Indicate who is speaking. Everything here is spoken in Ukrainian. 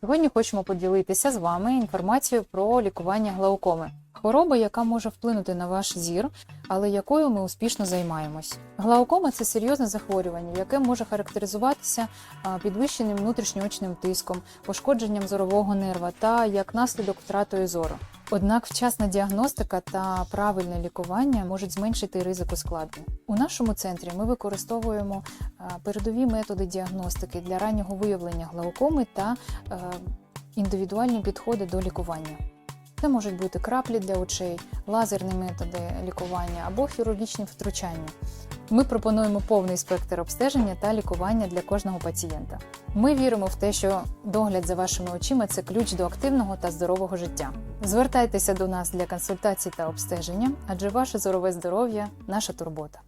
Speaker 1: Сьогодні хочемо поділитися з вами інформацією про лікування глаукоми. Хвороба, яка може вплинути на ваш зір, але якою ми успішно займаємось. Глаукома це серйозне захворювання, яке може характеризуватися підвищеним внутрішньоочним тиском, пошкодженням зорового нерва та як наслідок втратою зору. Однак вчасна діагностика та правильне лікування можуть зменшити ризик ускладнень. У нашому центрі ми використовуємо передові методи діагностики для раннього виявлення глаукоми та е, індивідуальні підходи до лікування. Це можуть бути краплі для очей, лазерні методи лікування або хірургічні втручання. Ми пропонуємо повний спектр обстеження та лікування для кожного пацієнта. Ми віримо в те, що догляд за вашими очима це ключ до активного та здорового життя. Звертайтеся до нас для консультацій та обстеження, адже ваше зорове здоров'я наша турбота.